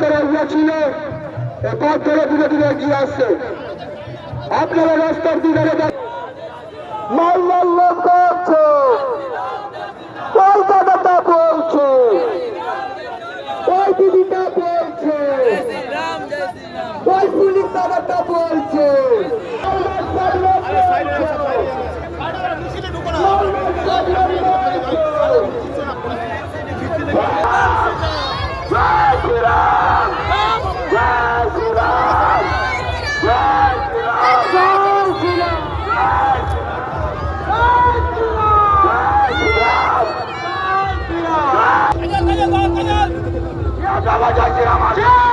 করা হয়েছিল এরপর ধরে ধীরে ধীরে এগিয়ে আসছে আপনারা বলছে বলছে জয় যাচ্ছে শ্রীরাম